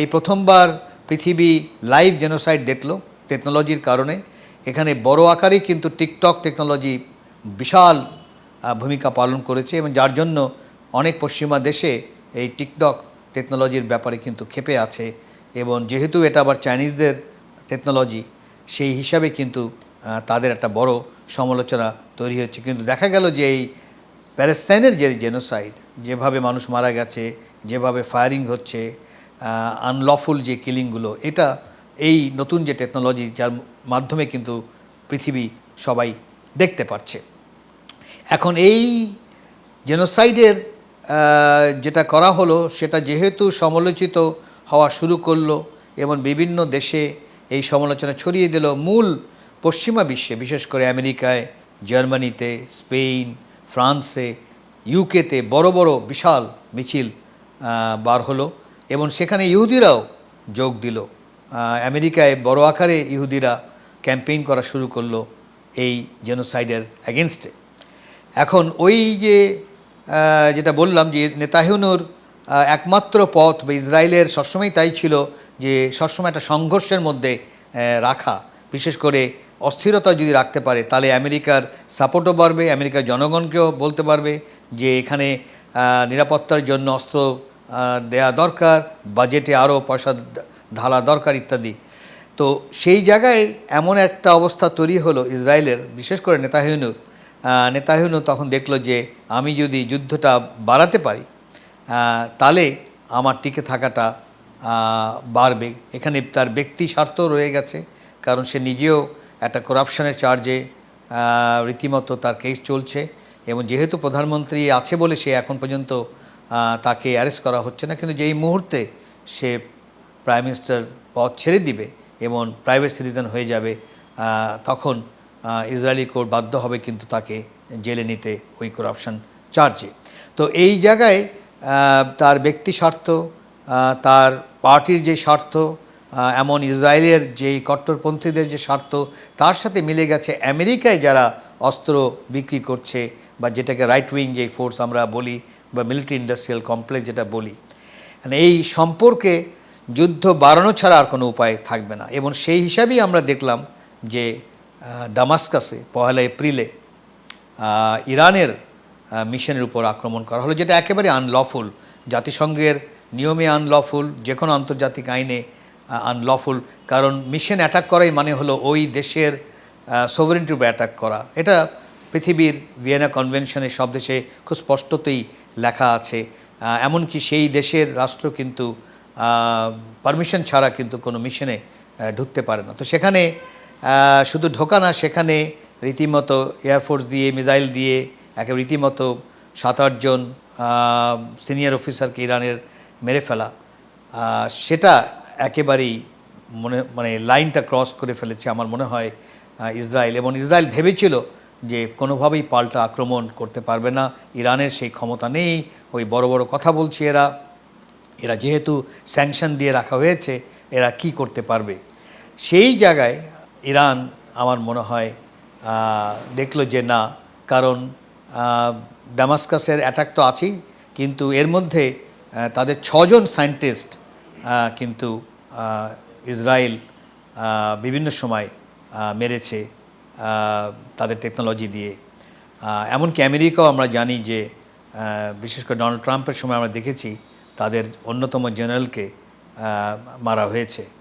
এই প্রথমবার পৃথিবী লাইভ জেনোসাইড দেখল টেকনোলজির কারণে। এখানে বড় আকারে কিন্তু টিকটক টেকনোলজি বিশাল ভূমিকা পালন করেছে এবং যার জন্য অনেক পশ্চিমা দেশে এই টিকটক টেকনোলজির ব্যাপারে কিন্তু ক্ষেপে আছে এবং যেহেতু এটা আবার চাইনিজদের টেকনোলজি সেই হিসাবে কিন্তু তাদের একটা বড় সমালোচনা তৈরি হচ্ছে কিন্তু দেখা গেল যে এই প্যালেস্তাইনের যে জেনোসাইড যেভাবে মানুষ মারা গেছে, যেভাবে ফায়ারিং হচ্ছে আনলফুল যে কিলিংগুলো এটা এই নতুন যে টেকনোলজি যার মাধ্যমে কিন্তু পৃথিবী সবাই দেখতে পারছে। এখন এই জেনোসাইডের যেটা করা হলো, সেটা যেহেতু সমালোচিত হওয়া শুরু করল, এবং বিভিন্ন দেশে এই সমালোচনা ছড়িয়ে দিল মূল পশ্চিমা বিশ্বে, বিশেষ করে আমেরিকায়, জার্মানিতে, স্পেন, ফ্রান্সে ইউকেতে বড় বড় বিশাল মিছিল বার হলো। এবং সেখানে ইহুদিরাও যোগ দিল। আমেরিকায় বড় আকারে ইহুদিরা ক্যাম্পেইন করা শুরু করল এই জেনোসাইডের অ্যাগেনস্টে এখন ওই যে যেটা বললাম যে নেতাহিনুর একমাত্র পথ বা ইসরায়েলের সবসময় তাই ছিল যে সবসময় একটা সংঘর্ষের মধ্যে রাখা। বিশেষ করে অস্থিরতা যদি রাখতে পারে, তাহলে আমেরিকার সাপোর্টও বাড়বে, আমেরিকার জনগণকেও বলতে পারবে যে এখানে নিরাপত্তার জন্য অস্ত্র দেয়া দরকার বাজেটে আরও পয়সা ঢালা দরকার ইত্যাদি। তো সেই জায়গায় এমন একটা অবস্থা তৈরি হলো ইসরায়েলের, বিশেষ করে নেতাহিনুর নেতাহিনু তখন দেখল যে আমি যদি যুদ্ধটা বাড়াতে পারি তাহলে আমার টিকে থাকাটা বাড়বে। এখানে তার ব্যক্তি স্বার্থ রয়ে গেছে, কারণ সে নিজেও একটা করাপশনের চার্জে রীতিমতো তার কেস চলছে এবং যেহেতু প্রধানমন্ত্রী আছে বলে সে এখন পর্যন্ত তাকে অ্যারেস্ট করা হচ্ছে না। কিন্তু যেই মুহূর্তে সে প্রাইম মিনিস্টার পদ ছেড়ে দিবে এবং প্রাইভেট সিটিজেন হয়ে যাবে তখন ইসরায়েলি কোর্ট বাধ্য হবে কিন্তু তাকে জেলে নিতে ওই করাপশন চার্জে তো এই জায়গায় তার ব্যক্তি স্বার্থ তার পার্টির যে স্বার্থ এমন ইসরায়েলের যেই কট্টরপন্থীদের যে স্বার্থ, তার সাথে মিলে গেছে আমেরিকায় যারা অস্ত্র বিক্রি করছে বা যেটাকে রাইট উইং যে ফোর্স আমরা বলি বা মিলিটারি ইন্ডাস্ট্রিয়াল কমপ্লেক্স যেটা বলি মানে এই সম্পর্কে যুদ্ধ বাড়ানো ছাড়া আর কোনো উপায় থাকবে না। এবং সেই হিসাবেই আমরা দেখলাম যে ডামাস্কাসে পয়লা এপ্রিলে ইরানের মিশনের উপর আক্রমণ করা হলো, যেটা একেবারে আনলফুল জাতিসংঘের নিয়মে আনলফুল যে কোনো আন্তর্জাতিক আইনে আনলফুল কারণ মিশন অ্যাটাক করাই মানে হলো ওই দেশের সোভারেন্টির উপর অ্যাটাক করা। এটা পৃথিবীর ভিয়েনা কনভেনশনে সব দেশে খুব স্পষ্টতই লেখা আছে। এমনকি সেই দেশের রাষ্ট্র কিন্তু পারমিশন ছাড়া কিন্তু কোনো মিশনে ঢুকতে পারে না। তো সেখানে শুধু ঢোকা না, সেখানে রীতিমতো এয়ারফোর্স দিয়ে মিসাইল দিয়ে, একে রীতিমতো সাত আটজন সিনিয়র অফিসারকে ইরানের মেরে ফেলা। সেটা একেবারেই মনে মানে লাইনটা ক্রস করে ফেলেছে, আমার মনে হয় ইসরায়েল। এবং ইসরায়েল ভেবেছিল যে কোনোভাবেই পাল্টা আক্রমণ করতে পারবে না। ইরানের সেই ক্ষমতা নেই। ওই বড় বড় কথা বলছি এরা। এরা যেহেতু স্যাংশন দিয়ে রাখা হয়েছে, এরা কি করতে পারবে? সেই জায়গায় ইরান আমার মনে হয় দেখল যে না, কারণ ডামাস্কাসের অ্যাটাক তো আছেই, কিন্তু এর মধ্যে তাদের ছজন সায়েন্টিস্ট কিন্তু ইসরায়েল বিভিন্ন সময় মেরেছে। তাদের টেকনোলজি দিয়ে। এমনকি আমেরিকাও আমরা জানি যে বিশেষ করে ডোনাল্ড ট্রাম্পের সময় আমরা দেখেছি, তাদের অন্যতম জেনারেলকে মারা হয়েছে।